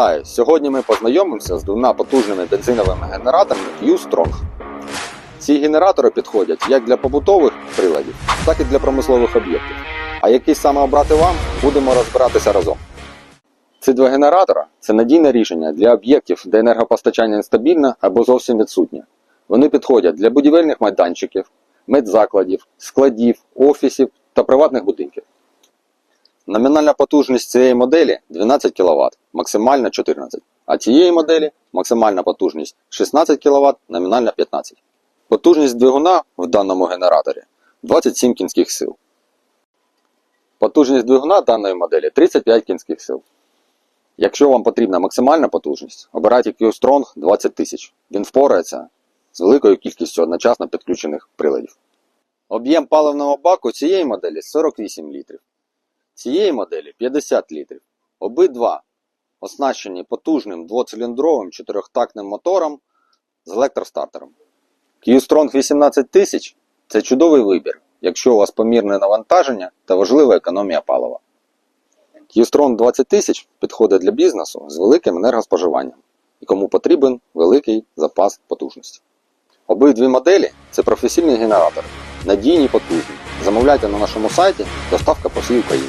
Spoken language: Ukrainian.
Вітаю! Сьогодні ми познайомимося з двома потужними бензиновими генераторами Q-Strong. Ці генератори підходять як для побутових приладів, так і для промислових об'єктів. А який саме обрати вам, будемо розбиратися разом. Ці два генератора це надійне рішення для об'єктів, де енергопостачання нестабільне або зовсім відсутнє. Вони підходять для будівельних майданчиків, медзакладів, складів, офісів та приватних будинків. Номінальна потужність цієї моделі 12 кВт, максимальна 14, а цієї моделі максимальна потужність 16 кВт, номінальна 15. Потужність двигуна в даному генераторі 27 кінських сил. Потужність двигуна даної моделі 35 кінських сил. Якщо вам потрібна максимальна потужність, обирайте Q-Strong 20 тисяч. Він впорається з великою кількістю одночасно підключених приладів. Об'єм паливного баку цієї моделі 48 літрів. Цієї моделі 50 літрів. Обидва оснащені потужним двоциліндровим чотирьохтактним мотором з електростартером. Q-Strong 18000 це чудовий вибір, якщо у вас помірне навантаження та важлива економія палива. Q-Strong 20000 підходить для бізнесу з великим енергоспоживанням і кому потрібен великий запас потужності. Обидві моделі це професійні генератори, надійні і потужні. Замовляйте на нашому сайті доставка по всій Україні.